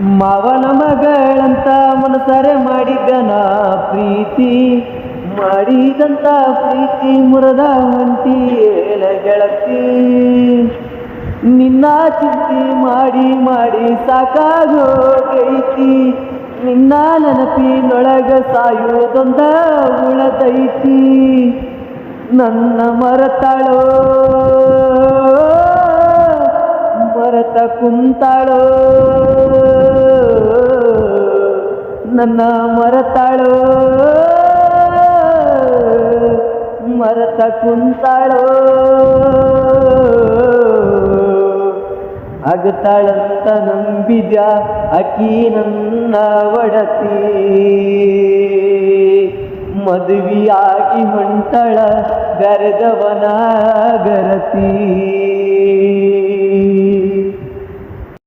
ಮಾವನ ಮಗಳಂತ ಮನಸರೆ ಮಾಡಿದ್ದ ನಾ ಪ್ರೀತಿ, ಮಾಡಿದಂತ ಪ್ರೀತಿ ಮುರದ ಹೊಂಟಿ ಏಳೆ ಗೆಳತಿ. ನಿನ್ನ ಚಿಂತೆ ಮಾಡಿ ಮಾಡಿ ಸಾಕಾಗೋಗೈತಿ. ನಿನ್ನ ನೆನಪಿನೊಳಗ ಸಾಯೋದೊಂದ ಉಳದೈತಿ ನನ್ನ ಮರತಾಳೋ, ಮರತ ಕುಂತಾಳೋ. ನನ್ನ ಮರತಾಳೋ ಮರತ ಕುಂತಾಳೋ. ಅಗತಾಳಂತ ನಂಬಿದ ಅಕಿ ನನ್ನ ಒಡತಿ. ಮದುವೆಯಾಗಿ ಹೊಂಟಳ ಗರದವನ ಗರತಿ.